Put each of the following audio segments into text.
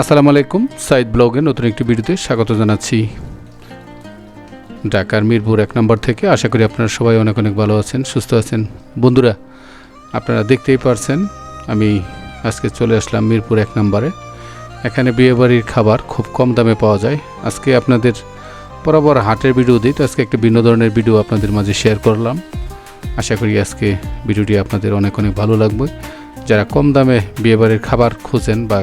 আসসালামু আলাইকুম, সাইদ ব্লগে নতুন একটি ভিডিওতে স্বাগত জানাচ্ছি। ঢাকার মিরপুর এক নম্বর থেকে আশা করি আপনারা সবাই অনেক অনেক ভালো আছেন, সুস্থ আছেন। বন্ধুরা, আপনারা দেখতেই পারছেন, আমি আজকে চলে আসলাম মিরপুর এক নম্বরে। এখানে বিয়েবাড়ির খাবার খুব কম দামে পাওয়া যায়। আজকে আপনাদের বরাবর হাটের ভিডিও দিই, তো আজকে একটা ভিন্ন ধরনের ভিডিও আপনাদের মাঝে শেয়ার করলাম। আশা করি আজকে ভিডিওটি আপনাদের অনেক অনেক ভালো লাগবে। যারা কম দামে বিয়েবাড়ির খাবার খুঁজেন বা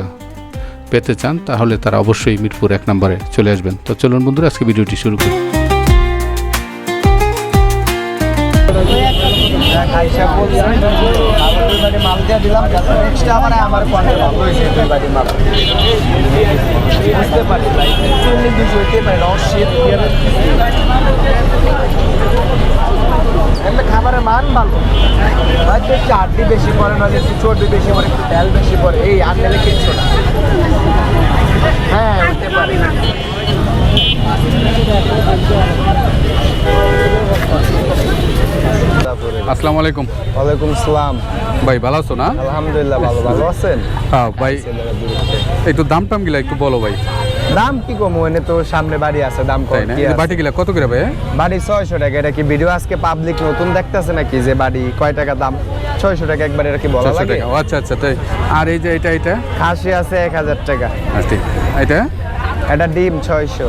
পেতে চান, তাহলে তারা অবশ্যই মিরপুর এক নম্বরে চলে আসবেন। তো চলুন বন্ধুরা, আজকে ভিডিওটি শুরু করি। আবার মাল দিয়ে আবার আমার কন্টে ভালো হয়েছে দুই বুঝতে পারি চল্লিশ দিন হইতে পারে রসিদ এমনি খাবারের মান ভালো। হয়তো একটু আড্ডি বেশি পড়ে, নয় একটু চর্বি বেশি পড়ে, একটু তেল বেশি পড়ে, এই আর নিলে না। হ্যাঁ হতে পারে। আসসালামু আলাইকুম। ওয়ালাইকুম আসসালাম। ভাই ভালো আছো না? আলহামদুলিল্লাহ ভালো ভালো আছেন? হ্যাঁ ভাই। একটু দাম টাম গিলা একটু বলো ভাই। দাম কি কম? এনে তো সামনে বাড়ি আছে দাম কম। কি আছে? বাটি গিলা কত করে ভাই? বাড়ি ছয়শো টাকা। এটা কি ভিডিও আজকে পাবলিক নতুন দেখতেছে নাকি যে বাড়ি কয় টাকা দাম? ছয়শো টাকা একবার এটা কি বলা লাগে? আচ্ছা আচ্ছা তাই। আর এই যে এটা এটা? খাসি আছে এক হাজার টাকা। আচ্ছা এটা? এটা ডিম ছয়শো।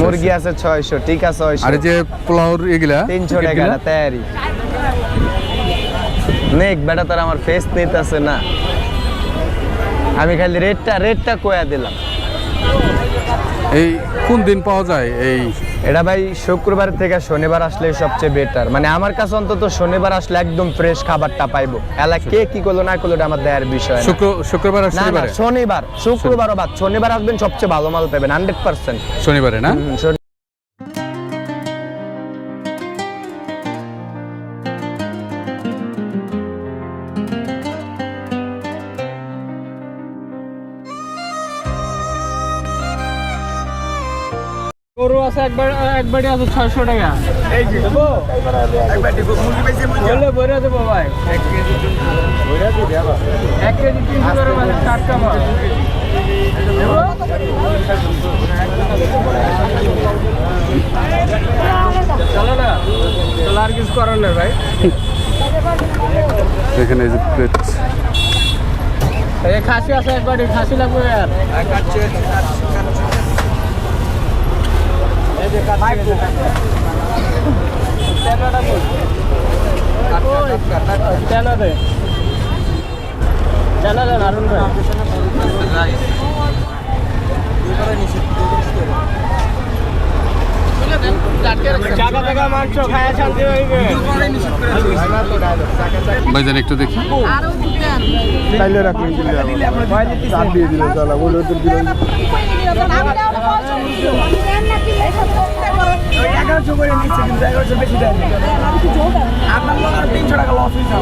মুরগি আছে ছয়শো টিকা ছয়শো। আর এই যে পোলাওর এগুলা? তিনশো প্যাকেট টাকা তৈরি নেক বেটা তার আমার ফেস নিতেছে না। আমি খালি রেটটা রেটটা কয়া দিলাম। এই কোন দিন পাওয়া যায় এই? এটা ভাই শুক্রবার থেকে শনিবার আসলে সবচেয়ে বেটার মানে আমার কাছে অন্তত শনিবার আসলে একদম ফ্রেশ খাবারটা পাইবো। এলা কে কি করল না করল এটা আমার দেয়ার বিষয় শুক্র শুক্রবার আর না শনিবার? শুক্রবার বাদ। শনিবার আসবেন সবচেয়ে ভালো মাল পাবেন হান্ড্রেড পার্সেন্ট শনিবারে না? গরু আছে একবার একবারই আছে ছয়শো টাকা। এই যে। দেবো? বইরা দেবো ভাই। এক কেজি তিনশো করে। মানে টাটকা মাছ দেবো? চলো না। চলো আর কিছু করার নেই ভাই। এখানে এই যে প্লেট এই খাসি আছে একবারই খাসি লাগবে আর। কেন দে কেন দেন আরুন ভাই ভাইজান একটু দেখি। এগারোশো করে নিচ্ছে কিন্তু এগারোশো বেশি দেয় আপনার লোক আর তিনশো টাকা লস হয়েছে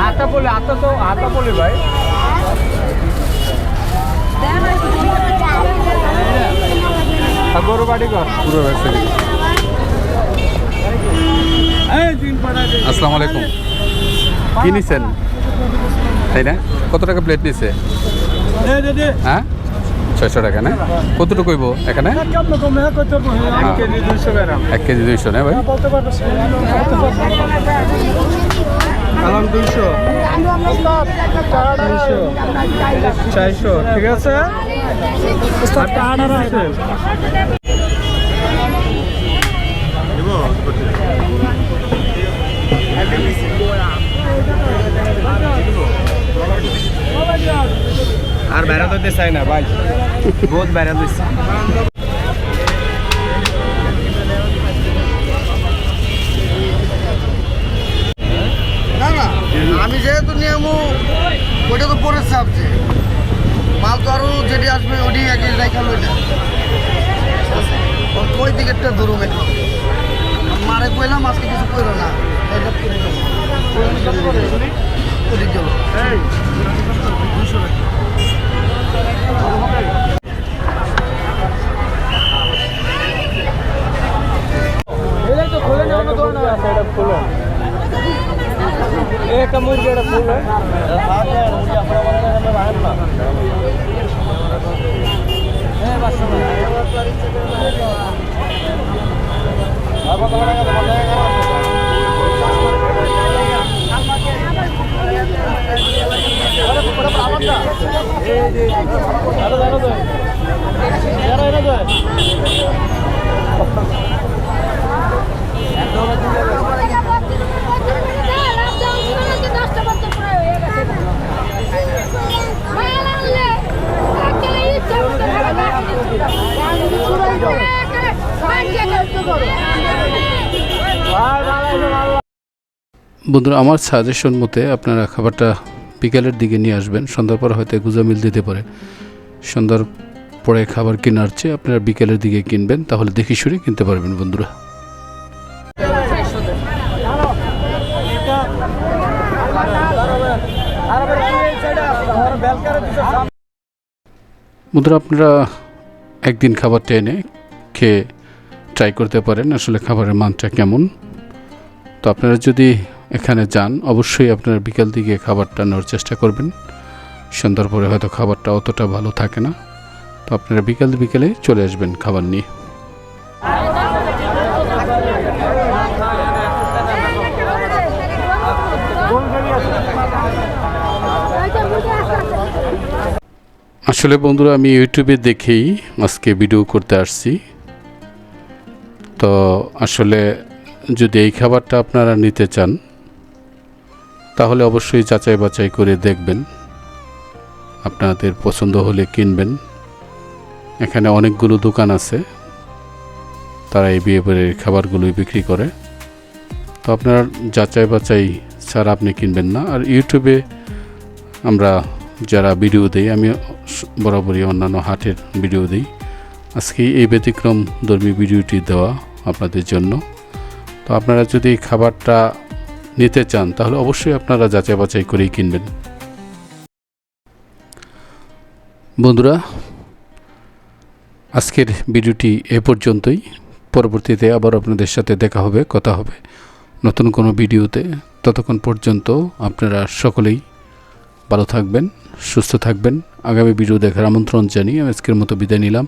আটা বলে আটা তো আটা বলে ভাই। পুরো ব্যবসা আসসালামু আলাইকুম। কি নিছেন? তাই না? কত টাকা প্লেট নিছে? হ্যাঁ? ছয়শো টাকা না? কতটুকু হইব এখানে? এক কেজি দুইশো না ভাই? আলাম দুইশো। তিনশো চারশো ঠিক আছে? আর বেড়া দিতে চাই না, ভাই। বহুত বেড়া দিচ্ছে আমি যেহেতু নিয়মু, ওইটা তো পরের চাপছে মাল তো আরও যেটি আসবে, ওটি আগে রেখা লই ওই দিকেরটা ধরুম একটু মারে কইলাম আজকে কিছু কইলো না। এটা করে গেল। দুশো টাকা। এই তো খুলে নেওয়া তো না এটা খুলে এক একটা মুরগি একটা ফুল দশটা বছর প্রায় হয়ে গেছে মাল আনলে একেবারে ইচ্ছা মতো ভালো বন্ধুরা, আমার সাজেশন মতে আপনারা খাবারটা বিকেলের দিকে নিয়ে আসবেন। সন্ধ্যার পর হয়তো গুজা মিল দিতে পারে। সন্ধ্যার পরে খাবার কেনার চেয়ে আপনারা বিকেলের দিকে কিনবেন, তাহলে দেখি শুনে কিনতে পারবেন বন্ধুরা। বন্ধুরা, আপনারা একদিন খাবারটা এনে খেয়ে ট্রাই করতে পারেন আসলে খাবারের মানটা কেমন। তো আপনারা যদি এখানে যান। অবশ্যই আপনারা বিকাল দিকে খাবারটা নেওয়ার চেষ্টা করবেন। সন্ধ্যার পরে হয়তো খাবারটা অতটা ভালো থাকে না। তো আপনারা বিকাল বিকেলে চলে আসবেন খাবার নিয়ে। আসলে বন্ধুরা, আমি ইউটিউবে দেখেই আজকে ভিডিও করতে আসছি। তো আসলে যদি এই খাবারটা আপনারা নিতে চান তাহলে অবশ্যই যাচাই বাছাই করে দেখবেন। আপনাদের পছন্দ হলে কিনবেন। এখানে অনেকগুলো দোকান আছে। তারা এই বিয়ে বাড়ির খাবারগুলোই বিক্রি করে। তো আপনার যাচাই বাছাই ছাড়া আপনি কিনবেন না। আর ইউটিউবে আমরা যারা ভিডিও দিই, আমি বরাবরই অন্যান্য হাটের ভিডিও দিই। আজকে এই ব্যতিক্রম ধর্মী ভিডিওটি দেওয়া আপনাদের জন্য। তো আপনারা যদি খাবারটা নিতে চান, তাহলে অবশ্যই আপনারা যাচাই বাছাই করেই কিনবেন। বন্ধুরা, আজকের ভিডিওটি এ পর্যন্তই। পরবর্তীতে আবার আপনাদের সাথে দেখা হবে, কথা হবে। নতুন কোনো ভিডিওতে, ততক্ষণ পর্যন্ত আপনারা সকলেই ভালো থাকবেন, সুস্থ থাকবেন। আগামী ভিডিও দেখার আমন্ত্রণ জানিয়ে আজকের মতো বিদায় নিলাম।